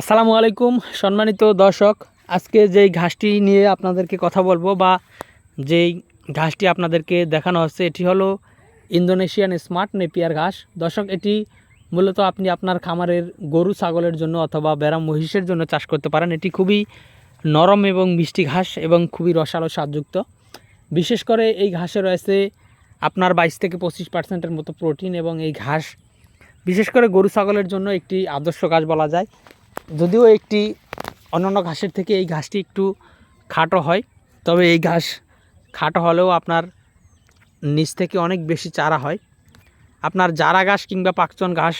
আসসালামু আলাইকুম, সম্মানিত দর্শক। আজকে যেই ঘাসটি নিয়ে আপনাদেরকে কথা বলব বা যেই ঘাসটি আপনাদেরকে দেখানো হচ্ছে, এটি হলো ইন্দোনেশিয়ান স্মার্ট নেপিয়ার ঘাস। দর্শক, এটি মূলত আপনি আপনার খামারের গরু, ছাগলের জন্য অথবা বেড়া মহিষের জন্য চাষ করতে পারেন। এটি খুবই নরম এবং মিষ্টি ঘাস এবং খুবই রসালো স্বাদযুক্ত। বিশেষ করে এই ঘাসে রয়েছে আপনার বাইশ থেকে পঁচিশ পার্সেন্টের মতো প্রোটিন এবং এই ঘাস, বিশেষ করে গরু, ছাগলের জন্য একটি আদর্শ ঘাস বলা যায়। যদিও একটি অন্যান্য ঘাসের থেকে এই ঘাসটি একটু খাটো হয়, তবে এই ঘাস খাটো হলেও আপনার নিচ থেকে অনেক বেশি চারা হয়। আপনার জারা ঘাস কিংবা পাকচন ঘাস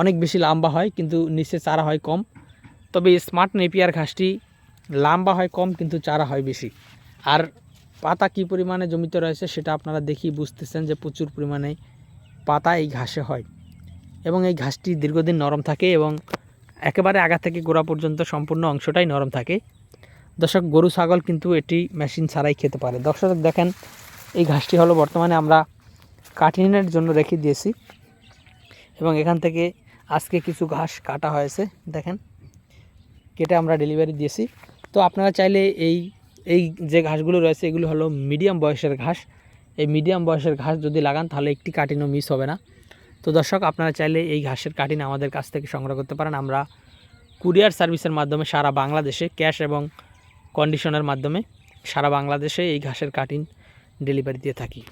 অনেক বেশি লম্বা হয়, কিন্তু নিচে চারা হয় কম। তবে স্মার্ট নেপিয়ার ঘাসটি লম্বা হয়, কম কিন্তু চারা হয় বেশি। আর পাতা কী পরিমাণে জমিতে রয়েছে সেটা আপনারা দেখি বুঝতেছেন যে প্রচুর পরিমাণে পাতা এই ঘাসে হয়। এবং এই ঘাসটি দীর্ঘদিন নরম থাকে এবং একেবারে আগা থেকে গোড়া পর্যন্ত সম্পূর্ণ অংশটাই নরম থাকে। দর্শক, গরু, ছাগল কিন্তু এটি মেশিন ছাড়াই খেতে পারে। দর্শক, দেখেন, এই ঘাসটি হলো বর্তমানে আমরা কাটিনের জন্য রেখে দিয়েছি এবং এখান থেকে আজকে কিছু ঘাস কাটা হয়েছে। দেখেন, কেটে আমরা ডেলিভারি দিয়েছি। তো আপনারা চাইলে এই এই যে ঘাসগুলো রয়েছে, এগুলো হলো মিডিয়াম বয়সের ঘাস। এই মিডিয়াম বয়সের ঘাস যদি লাগান, তাহলে একটি কাটিনও মিস হবে না। তো দর্শক, আপনারা চাইলে এই ঘাসের কাটিন আমাদের কাছ থেকে সংগ্রহ করতে পারেন। আমরা কুরিয়ার সার্ভিসের মাধ্যমে সারা বাংলাদেশে ক্যাশ এবং কন্ডিশনের মাধ্যমে সারা বাংলাদেশে এই ঘাসের কাটিন ডেলিভারি দিয়ে থাকি।